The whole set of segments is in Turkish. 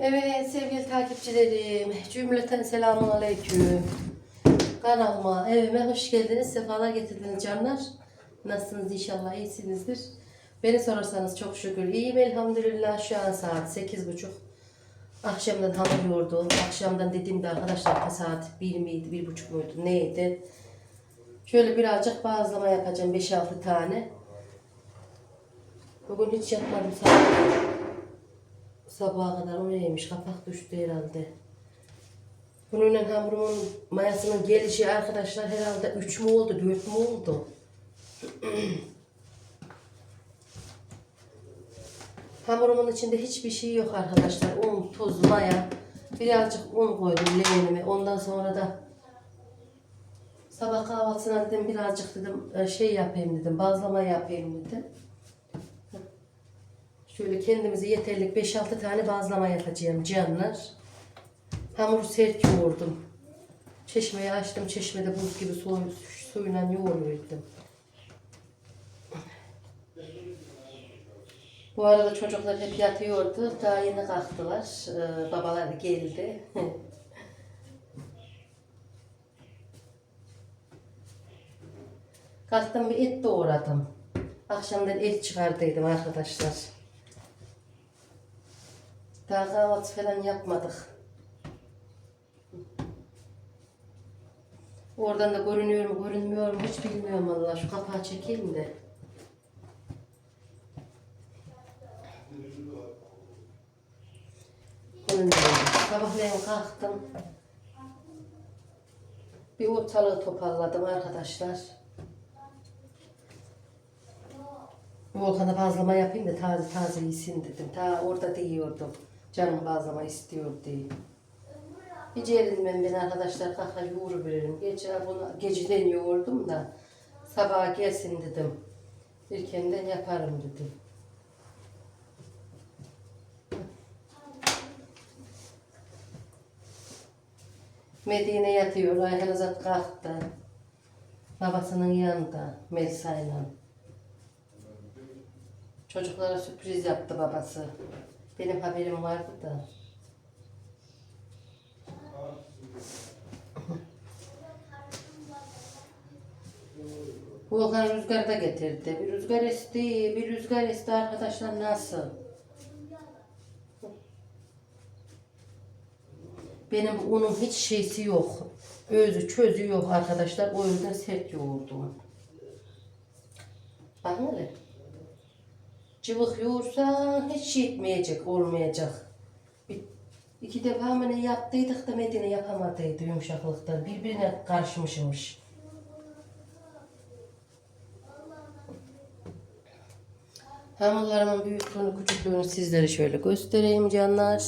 Evet sevgili takipçilerim, cümleten selamun aleyküm. Kanalıma, evime hoş geldiniz, sefalar getirdiniz canlar. Nasılsınız inşallah iyisinizdir. Beni sorarsanız çok şükür iyiyim elhamdülillah. Şu an saat 8.30. Akşamdan hamur yoğurdu. Akşamdan dediğimde arkadaşlar saat 1 miydi, 1.30 muydu neydi? Şöyle birazcık bazlama yapacağım 5-6 tane. Bugün hiç yapmadım saat. Sabaha kadar o neymiş? Kapak düştü herhalde. Bununla hamurumun mayasının gelişi arkadaşlar herhalde 3 mü oldu, 4 mü oldu? Hamurumun içinde hiçbir şey yok arkadaşlar. Un, tuz, maya. Birazcık un koydum leğenime. Ondan sonra da sabah kahvaltısına dedim birazcık dedim e, şey yapayım dedim. Bazlama yapayım dedim. Şöyle kendimize yeterlik 5-6 tane bazlama yapacağım canlar. Hamuru sert yoğurdum. Çeşmeyi açtım. Çeşmede buz gibi su, suyla yoğuruyordum. Bu arada çocuklar hep yatıyordu. Daha yeni kalktılar. Ee, babalar geldi. Kalktım bir et doğradım. Akşamdan et çıkardıydım arkadaşlar. Daha kahvaltı falan yapmadık. Oradan da görünüyor mu görünmüyor mu hiç bilmiyorum valla. Şu kapağı çekeyim de. Sabahleyin kalktım. Bir ortalığı toparladım arkadaşlar. Volkan'a bazlama yapayım da taze taze yesin dedim. Ta orada da. Canım bazlama istiyor diye. Hiç erinmem ben arkadaşlar kalkar yoğuru veririm. Gece bunu geceden yoğurdum da sabah gelsin dedim. İlkenden yaparım dedim. Medine yatıyor. Ayhan Azat kalktı. Babasının yanında Melisa'yla. Çocuklara sürpriz yaptı babası. Benim haberim vardı da. Volkan rüzgar da getirdi. Bir rüzgar esti, bir rüzgar esti arkadaşlar nasıl? Benim unum hiç şeysi yok. Özü çözü yok arkadaşlar. O yüzden sert yoğurdum. Bak hele. Cıvık yoğursan hiç şey etmeyecek, olmayacak. Bir, iki defa ne yaptıydık da Medine yapamadıydı yumuşaklıktan. Birbirine karışmışmış. Hamurlarımın büyüklüğünü, küçüklüğünü sizlere şöyle göstereyim canlar.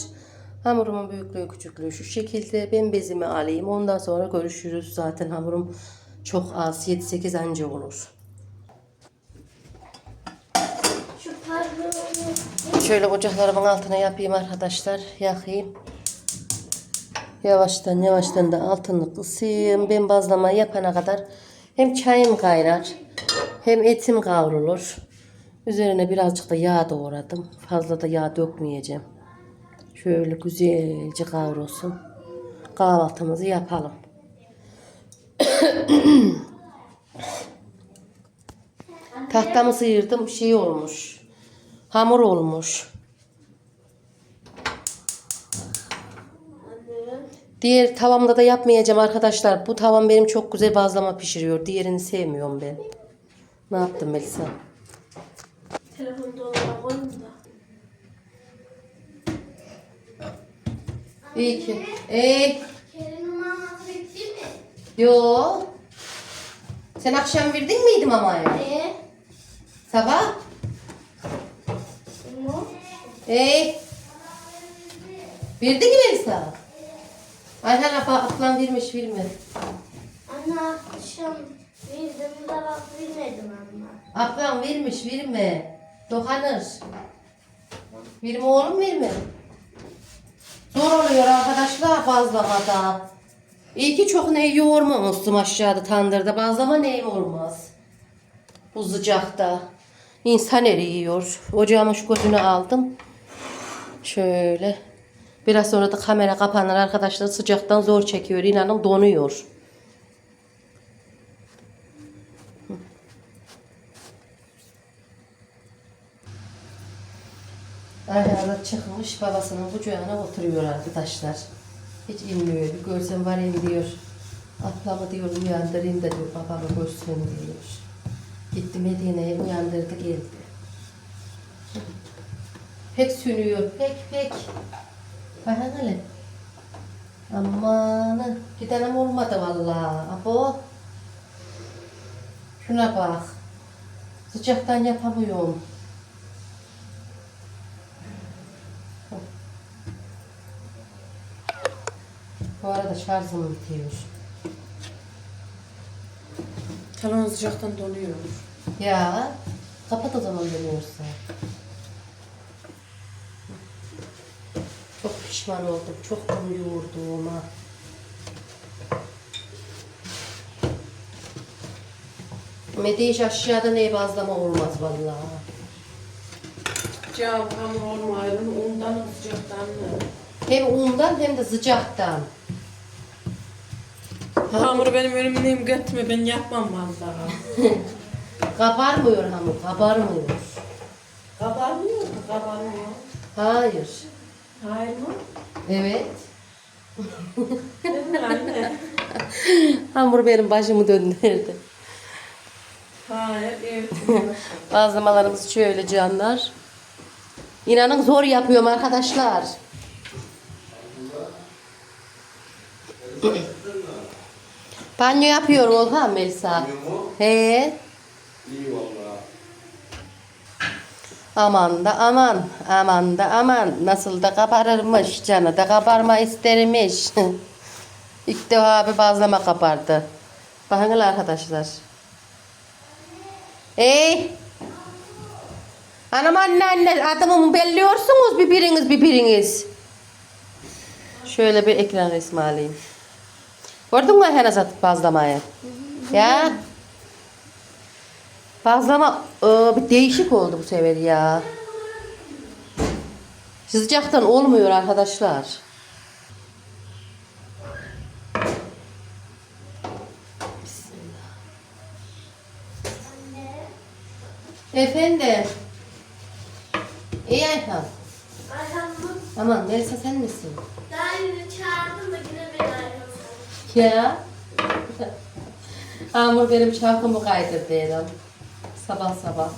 Hamurumun büyüklüğü, küçüklüğü şu şekilde. Ben bezimi alayım. Ondan sonra görüşürüz. Zaten hamurum çok az. 7-8 anca olur. Şu parmağını Şöyle ocaklarımın altına yapayım arkadaşlar. Yakayım. Yavaştan yavaştan da altını kısayım. Ben bazlama yapana kadar hem çayım kaynar hem etim kavrulur. Üzerine birazcık da yağ doğradım. Fazla da yağ dökmeyeceğim. Şöyle güzelce kavrulsun. Kahvaltımızı yapalım. Tahtamı sıyırdım. Şey olmuş. Hamur olmuş. Diğer tavamda da yapmayacağım arkadaşlar. Bu tavam benim çok güzel bazlama pişiriyor. Diğerini sevmiyorum ben. Ne yaptın Melisa? Telefonu dolaba da. İyi ki. Ey, Kerem'in maması bitti mi? yo. Sen akşam verdin miydi mamaya? Ne? Sabah? Bu? Ey. Verdi mi Melisa? Ayhan abla ablam vermiş verme. Anne akşam verdim de bak bilmedim anne. Ablam vermiş verme. Dokanır. Verme oğlum verme. Zor oluyor arkadaşlar bazlamada. İyi ki çok ne yoğurmamıştım aşağıda tandırda. Bazlama neyim olmaz. Bu sıcakta. İnsan eriyor. Ocağımın şu gözünü aldım. Şöyle. Biraz sonra da kamera kapanır arkadaşlar. Sıcaktan zor çekiyor. İnanın donuyor. Ayağına çıkmış babasının kucağına oturuyor arkadaşlar. Hiç inmiyor. Bir görsem varayım diyor. Ablamı diyor uyandırayım da diyor babamı görsün diyor. Gitti Medine'ye uyandırdı geldi. Pek sünüyor. Pek pek. Bakın hele. Aman gidenem olmadı vallahi. Abo. Şuna bak. Sıcaktan yapamıyorum. Bu arada şarjım bitiyor. Telefon sıcaktan donuyor. Ya kapat o zaman dönüyorsa. Çok pişman oldum. Çok onu yoğurduğuma. Mediş aşağıda neye bazlama olmaz vallahi. Cevap hamur olmayalım. Ondan sıcaktan mı? Hem undan hem de sıcaktan. Hamuru benim önümdeyim götme. Ben yapmam vallahi. Kabarmıyor hamur, kabarmıyor. Kabarmıyor mu? Kabarmıyor. Hayır. Hayır mı? Evet. Değil mi anne? Hamur benim başımı döndürdü. Hayır, evet. Bazlamalarımız şöyle canlar. İnanın zor yapıyorum arkadaşlar. Banyo yapıyorum Olhan Melisa. He. İyi valla. Aman da aman, aman da aman. Nasıl da kabarırmış, canı da kabarma istermiş. İlk defa bir bazlama kabardı. Bakın arkadaşlar. Ey! Anam anne anne adımımı belliyorsunuz birbiriniz birbiriniz. Şöyle bir ekran resmi alayım. Gördün mü satıp bazlamayı? Ya. Bazlama e, bir değişik oldu bu sefer ya. Sıcaktan olmuyor arkadaşlar. Efendim. İyi Ayhan. Ayhan'ın Aman Melisa sen misin? daha yeni çağırdım da yine beni arıyorsun. Ya. Amur benim çarkımı kaydırdı dedim. Sabah sabah.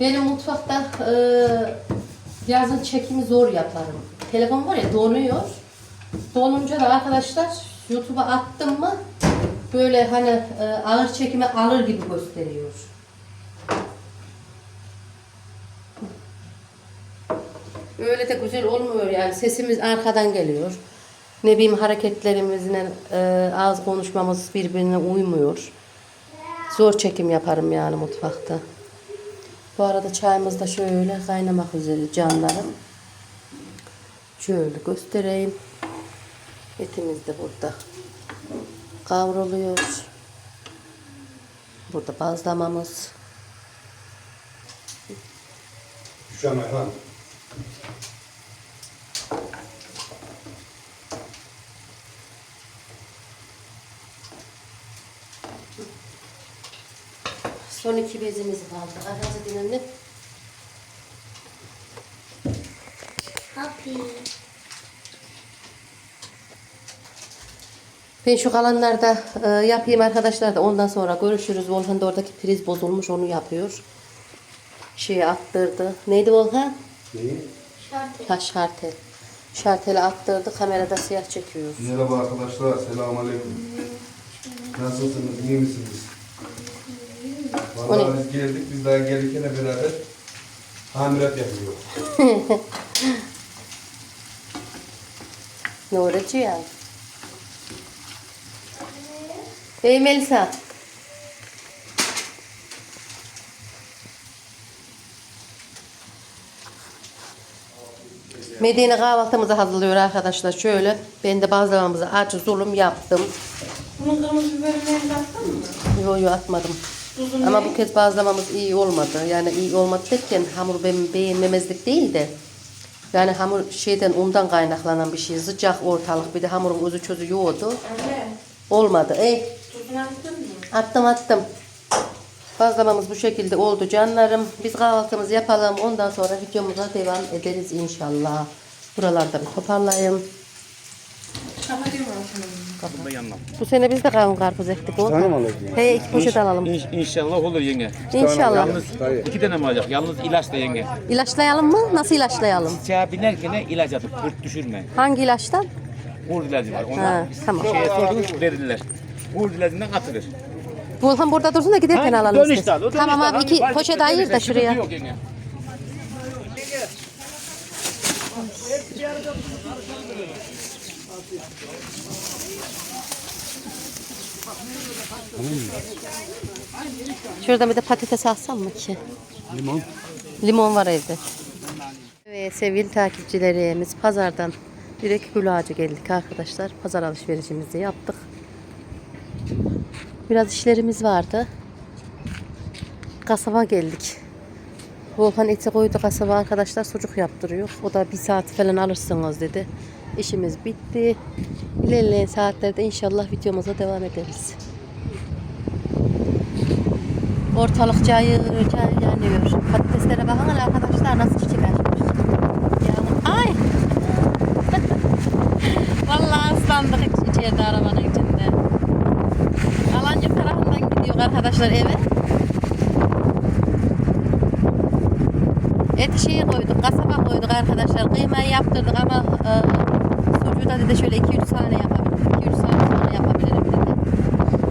Benim mutfakta e, yazın çekimi zor yaparım. Telefon var ya donuyor. Donunca da arkadaşlar YouTube'a attım mı böyle hani e, ağır çekimi alır gibi gösteriyor. Öyle de güzel olmuyor yani sesimiz arkadan geliyor. Ne bileyim hareketlerimizle e, ağız konuşmamız birbirine uymuyor. Zor çekim yaparım yani mutfakta. Bu arada çayımız da şöyle kaynamak üzere canlarım. Şöyle göstereyim. Etimiz de burada kavruluyor. Burada bazlamamız. Şu an Ayhan. Son iki bezimiz kaldı. Arası dinlenme. Happy. Ben şu kalanlarda e, yapayım arkadaşlar da ondan sonra görüşürüz. Volkan da oradaki priz bozulmuş onu yapıyor. Şeyi attırdı. Neydi Volkan? Neyi? Şartı. Ha şartel. Şarteli attırdı. Kamerada siyah çekiyoruz. Merhaba arkadaşlar. Selamun aleyküm. Nasılsınız? iyi misiniz? Vallahi biz geldik. Biz daha gelirken beraber hamilet yapıyor. Ne olacak ya? Ey Melisa. Medine kahvaltımızı hazırlıyor arkadaşlar. Şöyle ben de bazılarımızı acı zulüm yaptım. Bunun kırmızı biberini attın mı? Yo yo atmadım. Tuzunu Ama bu kez bazlamamız iyi olmadı. Yani iyi olmadı derken hamur beğen- beğenmemezlik değil de yani hamur şeyden undan kaynaklanan bir şey. Sıcak ortalık bir de hamurun özü çözü yoğurdu. Anne, Olmadı. Ey tuzunu attın mı? attım attım. Bazlamamız bu şekilde oldu canlarım. Biz kahvaltımızı yapalım. Ondan sonra videomuza devam ederiz inşallah. Buralarda bir toparlayayım. Bunda. Bu sene biz de kavun karpuz ektik. tane mi Oldu. alacaksın? He iki poşet alalım. İnş- İnşallah olur yenge. İnşallah. Yalnız iki tane mi alacak? Yalnız ilaç da yenge. İlaçlayalım mı? Nasıl ilaçlayalım? Çağa binerken ilaç atıp kurt düşürme. Hangi ilaçtan? Kurt ilacı var. Ha, Ona tamam. şeye sordunuz verirler. Kurt ilacından atılır. Volkan burada dursun da giderken Ha, alalım dönüşte al, o Tamam dönüşte abi al. iki Var- poşet ayır da sıkıntı şuraya. Yok yenge. Şuradan bir de patates alsam mı ki? Limon. Limon var evde. Evet sevgili takipçilerimiz pazardan direkt gül ağacı geldik arkadaşlar. Pazar alışverişimizi yaptık. Biraz işlerimiz vardı. Kasaba geldik. Volkan eti koydu kasaba arkadaşlar sucuk yaptırıyor. O da bir saat falan alırsınız dedi. İşimiz bitti. İlerleyen saatlerde inşallah videomuza devam ederiz. Ortalık cayır cayır yanıyor. Patateslere bakın hele arkadaşlar nasıl çiçek açmış. Ya, ay! Vallahi ıslandık iç- içeride arabanın içinde. Alancı tarafından gidiyor arkadaşlar eve. Et şeyi koyduk, kasaba koyduk arkadaşlar. Kıymayı yaptırdık ama e, sucuğu da dedi şöyle 2-3 saniye yapabilirim. 2-3 saat sonra yapabilirim dedi.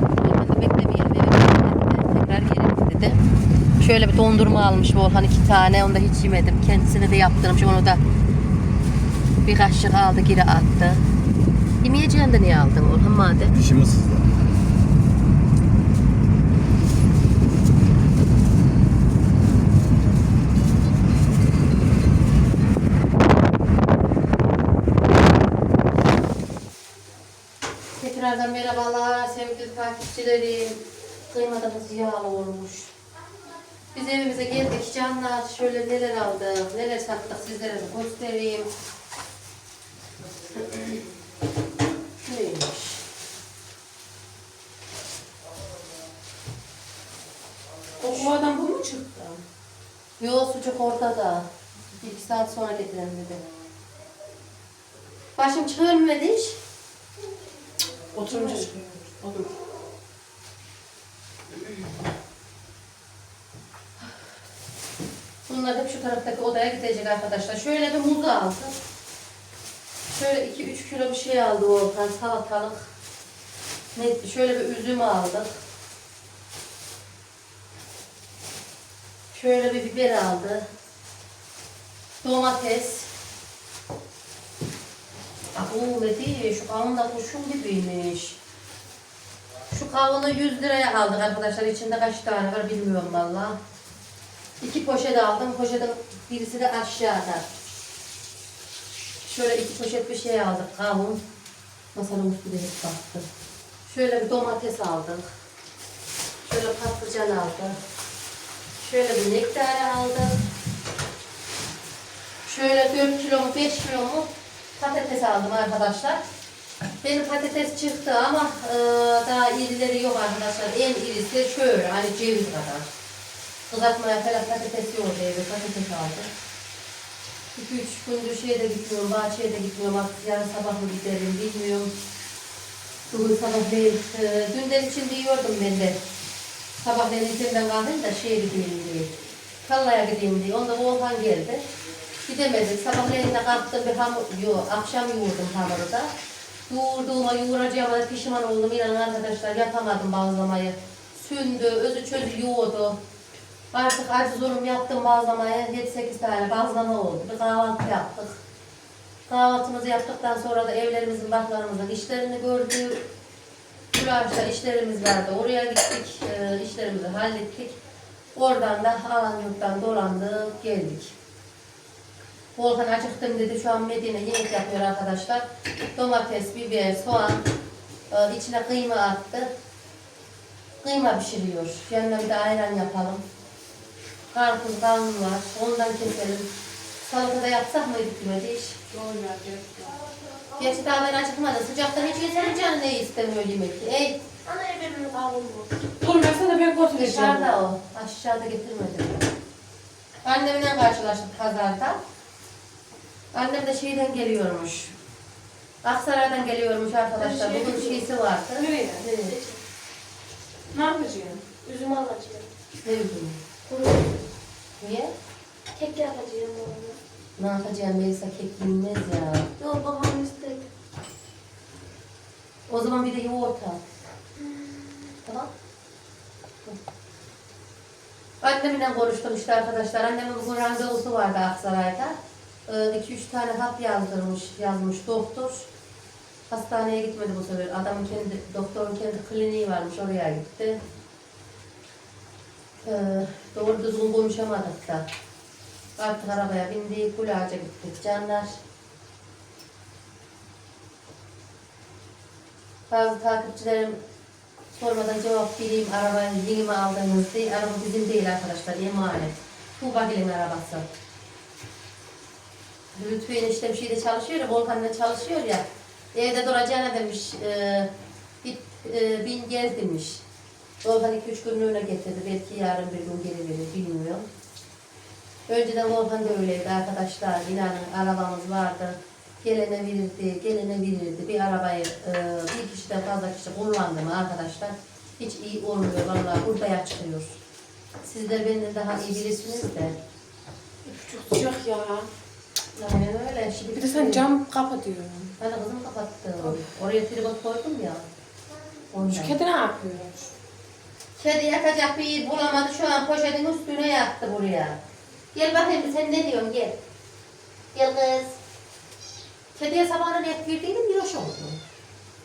Volkan da beklemeyelim eve gidelim dedi. Tekrar gelelim dedi. Şöyle bir dondurma almış Volkan iki tane. Onu da hiç yemedim. Kendisine de yaptırmış. Onu da bir kaşık aldı geri attı. Yemeyeceğin de niye aldın Volkan madem? Dişimi sızdı. Tekrardan merhabalar sevgili takipçilerim. Kıymadığımız yağlı olmuş. Biz evimize geldik canlar. Şöyle neler aldık, neler sattık sizlere de göstereyim. Neymiş? O kovadan bu mu çıktı? Yo sucuk orada da. Bir iki saat sonra getirelim dedi. Başım çıkılmadı hiç. Oturunca çıkıyor. Otur. Bunlar hep şu taraftaki odaya gidecek arkadaşlar. Şöyle bir muz aldım. Şöyle 2-3 kilo bir şey aldı Volkan. Salatalık. Ne, şöyle bir üzüm aldık. Şöyle bir biber aldı. Domates. Ne değil, şu kavun da kurşun gibiymiş. Şu kavunu 100 liraya aldık arkadaşlar. İçinde kaç tane var bilmiyorum vallahi. İki poşet aldım. Poşetin birisi de aşağıda. Şöyle iki poşet bir şey aldık. Kavun. Masanın üstüne hep baktı. Şöyle bir domates aldık. Şöyle patlıcan aldık. Şöyle bir nektar aldık. Şöyle 4 kilo mu 5 kilo mu patates aldım arkadaşlar. Benim patates çıktı ama e, daha irileri yok arkadaşlar. En irisi şöyle hani ceviz kadar. Kızartmaya falan patates yok evde. Patates aldım. 2-3 gündür şeye de gitmiyorum, bahçeye de gitmiyorum. Artık yarın sabah mı giderim bilmiyorum. Bugün sabahleyin, e, dünden için diyordum ben de. Sabahleyin izimden kaldım da şeye gideyim diye. Kallaya gideyim diye. Onda Volkan geldi. Gidemedik. Sabahleyin de kalktım bir hamur, yo, akşam yoğurdum hamuru da. Yoğurduğuma yoğuracağıma pişman oldum. İnanın arkadaşlar yapamadım bazlamayı. Sündü, özü çözü yoğurdu. Artık aciz durum yaptım bazlamaya. 7-8 tane bazlama oldu. Bir kahvaltı yaptık. Kahvaltımızı yaptıktan sonra da evlerimizin, baklarımızın işlerini gördük. Kulaşta işlerimiz vardı. Oraya gittik, e, işlerimizi hallettik. Oradan da Alanyurt'tan dolandık, geldik. Volkan acıktım dedi. Şu an Medine yemek yapıyor arkadaşlar. Domates, biber, soğan, e, içine kıyma attı. Kıyma pişiriyor. Yanına bir de ayran yapalım. Karpuz, kavun var. Ondan keselim. Salata da yapsak mıydık kime iş? Gerçi daha ben acıkmadım. Sıcaktan hiç yeterim canı ne istemiyor yemek. Ey Ana evimin kavun bu. Dur mesela ben götüreceğim. dışarıda o. Aşağıda getirmedim. Annemle karşılaştık pazarda. Annem de şeyden geliyormuş. Aksaray'dan geliyormuş arkadaşlar. Bugün şeysi vardı. Nereye? Evet. Ne yapacaksın? Üzüm alacağım. Ne üzümü? Kuru. Niye? Kek yapacağım onu. Ne yapacağım Melisa kek yenmez ya. Yok babam istedi. O zaman bir de yoğurt al. Tamam. Annemle konuştum işte arkadaşlar. Annemin bugün randevusu vardı Aksaray'da. 2-3 tane hap yazdırmış, yazmış doktor. Hastaneye gitmedi bu sefer. Adamın kendi, doktorun kendi kliniği varmış, oraya gitti. Ee, doğru düzgün konuşamadık da. Artık arabaya bindik, Kulağaca gittik canlar. Bazı takipçilerim sormadan cevap vereyim. Arabayı yeni mi aldınız diye. Araba bizim değil arkadaşlar. Emanet. Tuğba Gil'in arabası. Lütfü eniştem şeyde çalışıyor ya. Volkan'da çalışıyor ya. Evde duracağına demiş. E, git e, bin gez demiş. Volkan 2-3 günlüğüne getirdi. Belki yarın bir gün geri verir. Bilmiyorum. Önceden Volkan da öyleydi arkadaşlar. İnanın arabamız vardı. Gelene verirdi, gelene verirdi. Bir arabayı e, bir kişiden fazla kişi kullandı mı arkadaşlar? Hiç iyi olmuyor vallahi burada çıkıyor. Sizler benden daha iyi birisiniz de. Çok sıcak ya. Aynen öyle. Şimdi Bir de sen cam kapatıyorsun. Ben de kızım kapattım. Oraya tribot koydum ya. Ondan. Şu kedi ne yapıyor? Kedi yatacak bir yer bulamadı. Şu an poşetin üstüne yattı buraya. Gel bakayım sen ne diyorsun gel. Gel kız. Kediye sabahına et verdiydim yoş oldu.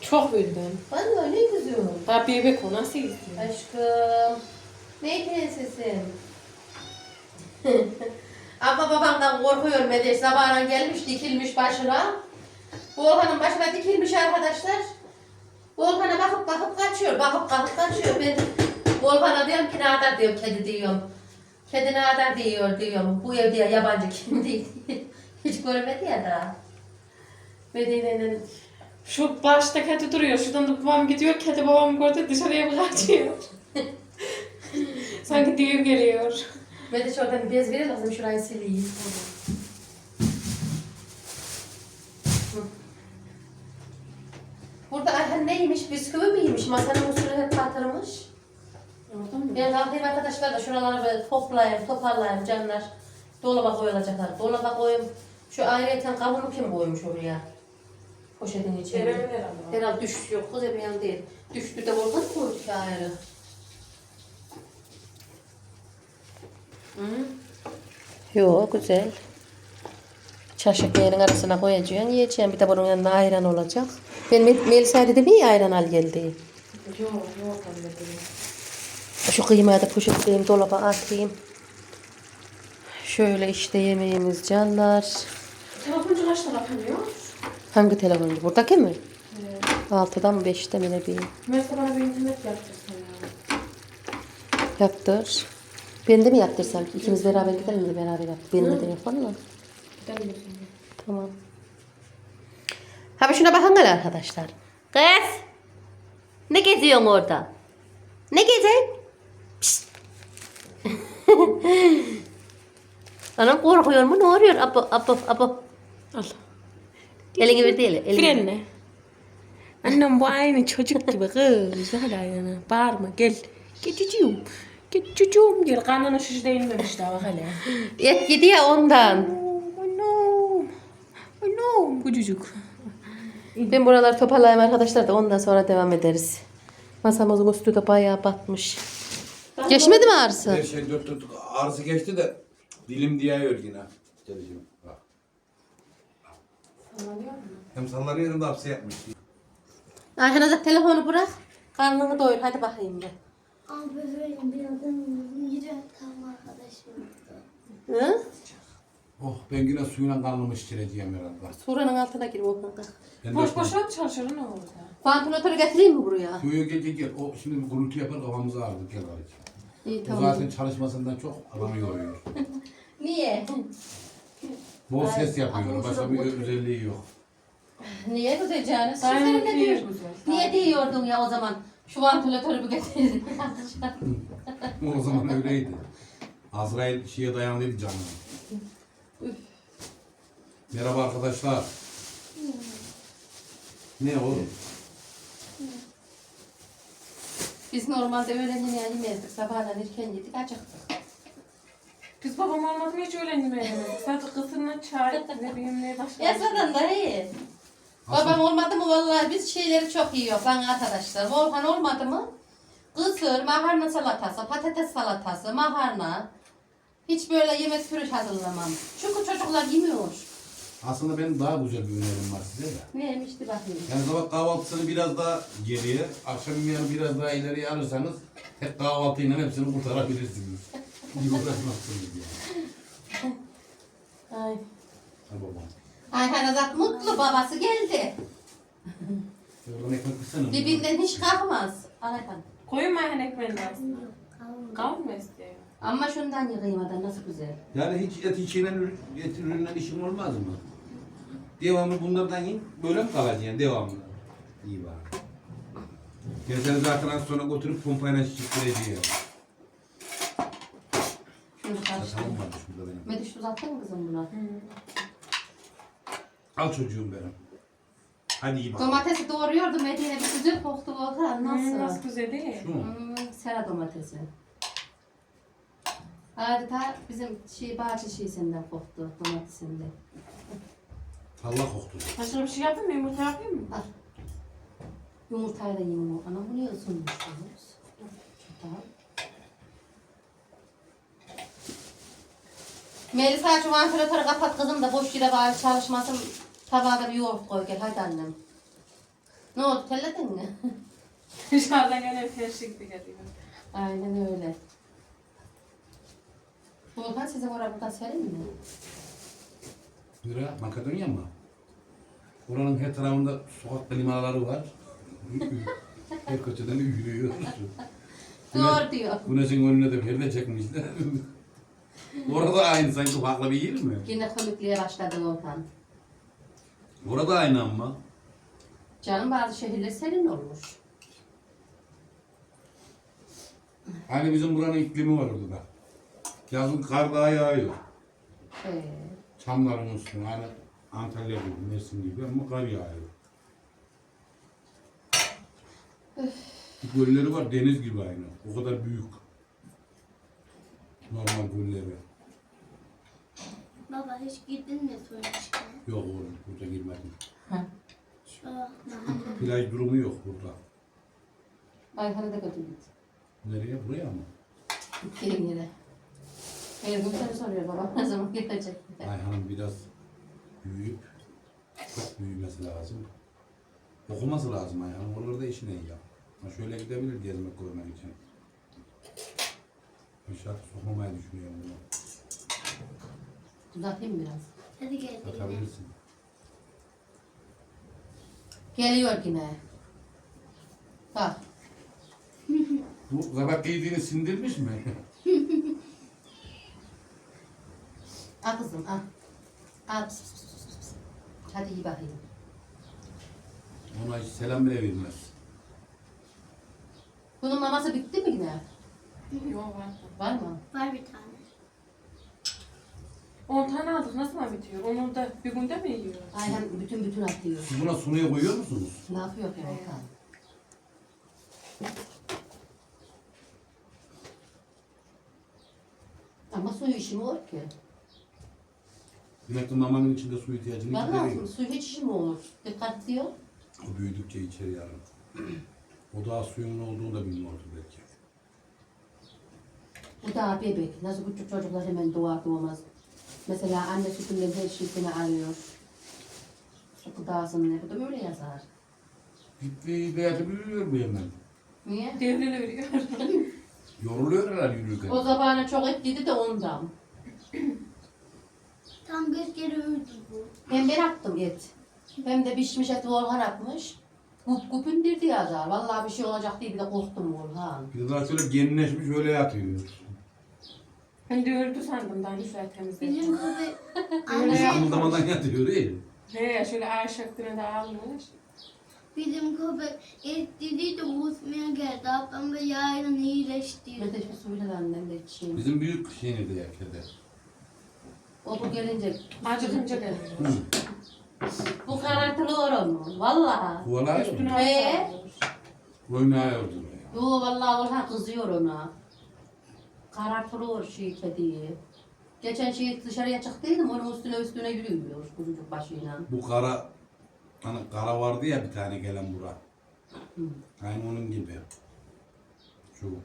Çok bildim. Ben de öyle kızıyorum. Daha bebek o nasıl izliyor? Aşkım. Ne prensesim? Ama babamdan korkuyor Medeş. Sabahına gelmiş dikilmiş başına. Volkan'ın başına dikilmiş arkadaşlar. Volkan'a bakıp bakıp kaçıyor. Bakıp bakıp kaçıyor. Ben Volkan'a diyorum ki nerede diyorum kedi diyorum. Kedi nerede diyor diyorum. Bu ev diye yabancı kim değil. Hiç görmedi ya daha. Medine'nin Şu başta kedi duruyor. Şuradan da babam gidiyor. Kedi babamı gördü dışarıya kaçıyor. Sanki düğün geliyor. Medeş oradan bir bez verir lazım şurayı sileyim. Burada Ayhan neymiş? Bisküvi miymiş? Masanın üstüne hep batırmış. Orada mı? Ben kalkayım arkadaşlar da şuraları böyle toplayayım, toparlayayım canlar. Dolaba koyulacaklar. Dolaba koyayım. Şu ayrıyeten kavunu kim koymuş oraya? Poşetin içine. Verebilir ama. Herhalde düş yok. Kız bir yan değil. Düştü de volkan koyduk ayrı. Hı? Yok güzel. Çarşık yerin arasına koyacaksın, yiyeceksin. Bir de bunun yanına ayran olacak. Ben Mel- Melisa'ya dedim ya ayran al geldi. Yok yok anne değil. Şu kıymayı da poşetleyeyim, dolaba atayım. Şöyle işte yemeğimiz canlar. Telefoncu kaçta kapanıyor? Hangi telefondu? Buradaki mi? Evet. 6'da mı 5'te mi ne bileyim. Mesela bana bir internet yaptırsın ya. Yaptır. Ben de mi yaptırsam ki? İkimiz beraber gidelim de beraber yap. Benim de telefonla. Gidelim. Tamam. Ha bir şuna bakın arkadaşlar. Kız. Ne geziyorsun orada? Ne geziyorsun? Anam korkuyor mu? Ne oluyor? Apo, apo, apo. Al. Elini ver değil. Elini. Frenle. Annem bu aynı çocuk gibi kız. Hala yana. Bağırma gel. Gel çocuğum. Gel çocuğum gel. Karnına şiş değinmemiş daha bak hele. Et yedi ya ondan. Anam. Anam. Küçücük. Ben buraları toparlayayım arkadaşlar da ondan sonra devam ederiz. Masamızın üstü de bayağı batmış. Geçmedi mi ağrısı? Her şey dört dört arısı geçti de dilim diye yine. Geleceğim. Bak. Hem sallanıyor hem de hapse yapmış. Ayhan Azat telefonu bırak. Karnını doyur. Hadi bakayım bir. Ama bebeğim bir adam yürü tam arkadaşım. Hı? Oh ben yine suyuna karnımı şişireceğim herhalde. Suranın altına gir Volkan. kalk. Ben Boş de- boşuna mı çalışıyor ne orada? Vantilatörü getireyim mi buraya? Yo gel gel gel. O şimdi bir gürültü yapar kafamızı ağrıdı. Gel hadi. İyi O tamam. zaten çalışmasından çok adamı yoruyor. Niye? Bol ses yapıyor. Başka bir bu- özelliği yok. Niye güzelceğini? Sizlere ne diyor? güzel. Niye diyordun ya o zaman? Şu vantilatörü bir getirdin. O zaman öyleydi. Azrail şeye dayanlıydı canım. Merhaba arkadaşlar. Ne oğlum? Biz normalde öğlen yemeği yemezdik. Sabahdan erken yedik acıktık. Biz babam olmadı mı hiç öyle yemeyemedik. Sadece kısırla çay ne bileyim ne başka. Yasadan da iyi. Babam olmadı mı vallahi biz şeyleri çok yiyor lan arkadaşlar. Volkan olmadı mı? Kısır, makarna salatası, patates salatası, makarna. Hiç böyle yemek türü hazırlamam. Çünkü çocuklar yemiyor. Aslında benim daha güzel bir önerim var size de. Neymişti bakayım. Yani sabah kahvaltısını biraz daha geriye, akşam yemeğini biraz daha ileriye alırsanız hep kahvaltıyla hepsini kurtarabilirsiniz. İyi uğraşmazsınız yani. Ay. Ha babam. Ayhan Azat mutlu babası geldi. Oradan ekmek kırsana. Dibinden hiç kalkmaz. Ayhan. Koyun mu ayhan ekmeğini dersin? Kavun mu istiyor? Ama şundan yıkayım adam nasıl güzel. Yani hiç et içiyle, et ürünle işin olmaz mı? Devamlı bunlardan yiyin, böyle mi kalacaksın devamlı? İyi bak. Ben seni zaten az sonra götürüp pompayla şişireceğim. Şunu karıştır. Tamam vardı şurada benim. Mediş uzattın mı kızım buna? Al çocuğum benim. Hadi iyi bak. Domatesi doğruyordu Medine bir güzel koktu Volkan. Nasıl? Nasıl? Nasıl güzel değil. Şu mu? Hmm, sera domatesi. Adeta bizim şey bahçe şeysinden koktu domatesinden. Allah koktu. Başka bir şey yapayım mı? Yumurta yapayım mı? Al. Yumurtayı da yiyin. Anam bu niye ısınmışsınız? Tamam. Melisa şu vantilatörü kapat kızım da boş yere bari çalışmasın. Tabağa da bir yoğurt koy gel hadi annem. Ne oldu telledin mi? Dışarıdan gelen perşik geliyor. Aynen öyle. Volkan sizin oraya buradan serin mi? Nere? Makedonya mı? Oranın her tarafında sokak klimaları var. her köşeden yürüyor. Doğru diyor. Güneşin önüne de perde çekmişler. Orada aynı sanki farklı bir yer mi? Yine komikliğe başladı Volkan. Orada aynı ama. Canım bazı şehirler serin olmuş. Hani bizim buranın iklimi var orada da. Yazın kar daha yağıyor. Ee, Çamların üstüne hani Antalya gibi, Mersin gibi ama kar yağıyor. Bir gölleri var deniz gibi aynı. O kadar büyük. Normal gölleri. Baba hiç gittin mi sonuçta? Yok oğlum burada girmedim. Şu. Plaj durumu yok burada. Ayhan'ı da götürdük. Nereye? Buraya mı? Gelin yere. Gün seni soruyor babam ne zaman gelecek. Ayhan'ın biraz büyüyüp çok büyümesi lazım. Okuması lazım Ayhan'ın. Oralarda işi ne ya? Ha şöyle gidebilir gezmek görmek için. İnşaat sokmamayı düşünüyorum bunu. Uzatayım biraz. Hadi gel. Atabilirsin. Geliyor yine. Bak. Bu kabak giydiğini sindirmiş mi? Al kızım al. Al. Pıs, pıs, pıs, pıs, pıs. Hadi iyi bakayım. Ona hiç selam bile vermez. Bunun maması bitti mi yine? Yok var. Var mı? Var bir tane. 10 tane aldık nasıl mı bitiyor? Onu da bir günde mi yiyoruz? Ayhan bütün bütün atıyor. Siz buna sunuya koyuyor musunuz? Ne yapıyor ki Volkan? Ama suyu işi mi olur ki? Ki mamanın içinde su ihtiyacını Vallahi gideriyor. su hiç mi olur? Dikkatli ol. O büyüdükçe içeri yarın. O daha suyun olduğunu da bilmiyordu belki. Bu daha bebek. Nasıl küçük çocuklar hemen doğar doğmaz. Mesela anne sütünden her şeysini alıyor. Su gıdasını ne? Bu da böyle yazar. Gitti beyazı büyüyor bu hemen. Niye? Devrili veriyor. Yoruluyor herhalde yürürken. O zamanı çok et yedi de ondan. Tam kere öldü bu. Hem ben attım et. Hem de pişmiş eti Volkan atmış. Kup kup indirdi ya zar. Vallahi bir şey olacak diye bir de korktum Volkan. Daha şöyle genleşmiş öyle yatıyor. Ben de öldü sandım daha güzel temizledim. Bizim Öyle anne. Kımıldamadan yatıyor değil mi? He şöyle Akgün'e de almış. bizim köpek et dedi de kusmaya geldi. Ablam da yarın iyileşti. De şu suyla da annem de içeyim. Bizim büyük şeyini de O bu gelince Acıkınca gelir. Hı. bu karartılı. Kuvalar Üstüne mı? He. almış. Oyunu ayırdı ya. Yo vallahi Volkan kızıyor ona. Karartılıyor şey kediyi. Geçen şey dışarıya çıktıydım onun üstüne üstüne yürüyor kuzucuk başıyla. Bu kara hani kara vardı ya bir tane gelen bura. Aynı onun gibi. Şu.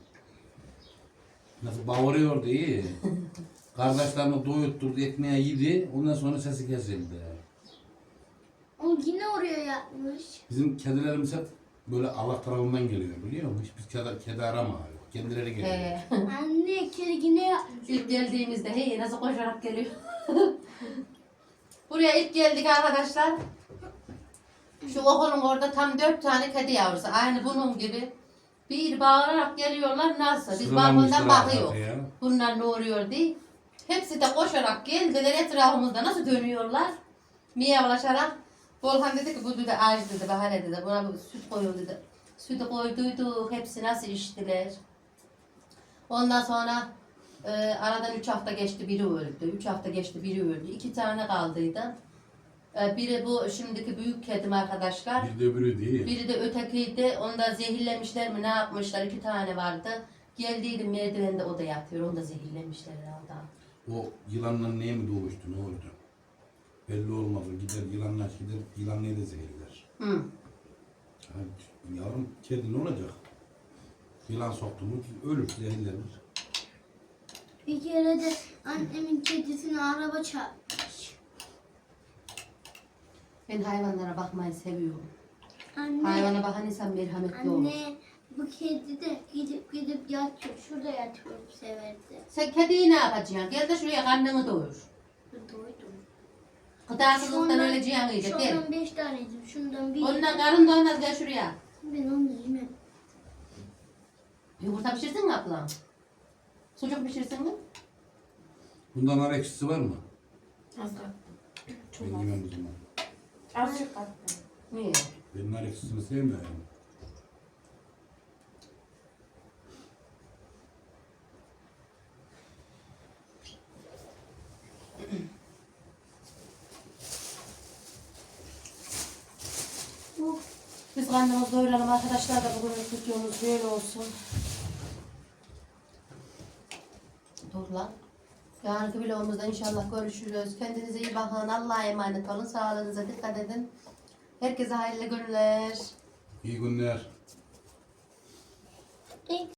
Nasıl bağırıyordu iyi. Kardeşlerini doyutturdu, ekmeğe yedi. Ondan sonra sesi kesildi. O yine oraya yatmış. Bizim kedilerimiz hep böyle Allah tarafından geliyor biliyor musun? Hiçbir kedi, kedi aramıyor. Kendileri geliyor. He. Anne kedi yine yatmış. İlk geldiğimizde hey nasıl koşarak geliyor. Buraya ilk geldik arkadaşlar. Şu okulun orada tam dört tane kedi yavrusu. Aynı bunun gibi. Bir bağırarak geliyorlar nasıl? Biz Sıralamışlar balkondan bakıyoruz. Bunlar ne oluyor diye. Hepsi de koşarak geldiler etrafımızda nasıl dönüyorlar? Miyavlaşarak. Volkan dedi ki bu dedi ağaç dedi bahane dedi buna bir süt koyun dedi. Sütü koyduyduk hepsi nasıl içtiler. Ondan sonra e, aradan 3 hafta geçti biri öldü. 3 hafta geçti biri öldü. 2 tane kaldıydı. E, biri bu şimdiki büyük kedim arkadaşlar. Bir de öbürü değil. Biri de ötekiydi. Onu da zehirlemişler mi ne yapmışlar? İki tane vardı. Geldiydim merdivende o da yatıyor. Onu da zehirlemişler herhalde. O yılanla neye mi doğuştu ne oldu? Belli olmaz. O gider yılanlar gider yılan neyi de zehirler. Hı. Yani yavrum kedi ne olacak? Yılan soktu mu ölür zehirlenir. Bir kere de annemin kedisini araba çarpmış. Ben hayvanlara bakmayı seviyorum. Anne, Hayvana bakan insan merhametli olur. anne bu kedi de gidip gidip yatıyor. Şurada yatıyor severdi. Sen kediyi ne yapacaksın? Gel de şuraya karnını doyur. Doydum. Gıdasızlıktan öleceğin iyice. Gel. Şundan beş tane yedim. Şundan bir Ondan karın doymaz gel şuraya. Ben onu yemem. Yumurta pişirsin mi ablam? Sucuk pişirsin mi? Bundan nar ekşisi var mı? Az da. Çok Ben az. yemem o zaman. Azıcık kattım. Niye? Ben nar ekşisini sevmiyorum. Bu Biz karnımızı doyuralım arkadaşlar da bugün videomuz böyle olsun. Dur lan. Yarınki vlogumuzda inşallah görüşürüz. Kendinize iyi bakın. Allah'a emanet olun. Sağlığınıza dikkat edin. Herkese hayırlı günler. İyi günler. ilk